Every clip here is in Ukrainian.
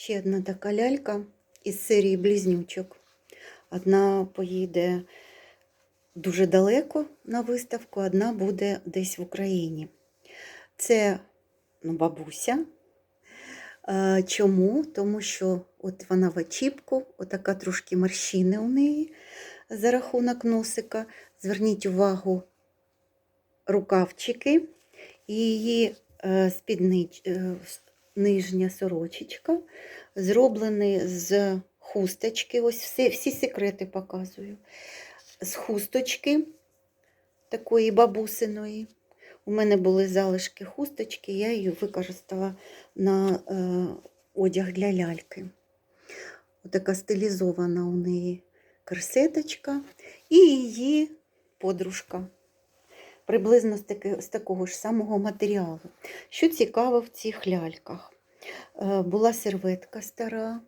Ще одна така лялька із серії близнючок. Одна поїде дуже далеко на виставку, одна буде десь в Україні. Це ну, бабуся. Чому? Тому що от вона в очіпку, отака трошки морщини у неї за рахунок носика. Зверніть увагу, рукавчики і її е, спіднич, е, нижня сорочечка зроблені з хусточки. Ось всі, всі секрети показую. З хусточки такої бабусиної. У мене були залишки хусточки, я її використала на е, одяг для ляльки. Отака стилізована у неї корсеточка і її подружка. Приблизно з, таки, з такого ж самого матеріалу. Що цікаво в цих ляльках? Е, була серветка стара,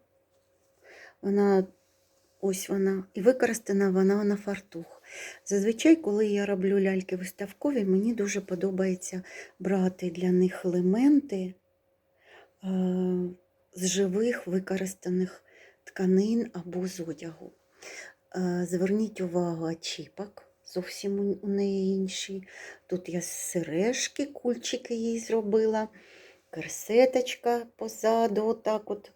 вона ось вона, і використана вона на фартух. Зазвичай, коли я роблю ляльки виставкові, мені дуже подобається брати для них елементи е, з живих використаних тканин або з одягу. Е, Зверніть увагу очіпок, зовсім у- неї інші. Тут я сережки, кульчики їй зробила, корсеточка позаду, отак от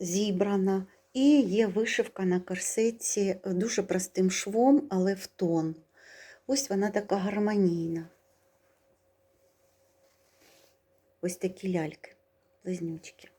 зібрана. І є вишивка на корсеті дуже простим швом, але в тон. Ось вона така гармонійна. Ось такі ляльки, близнючки.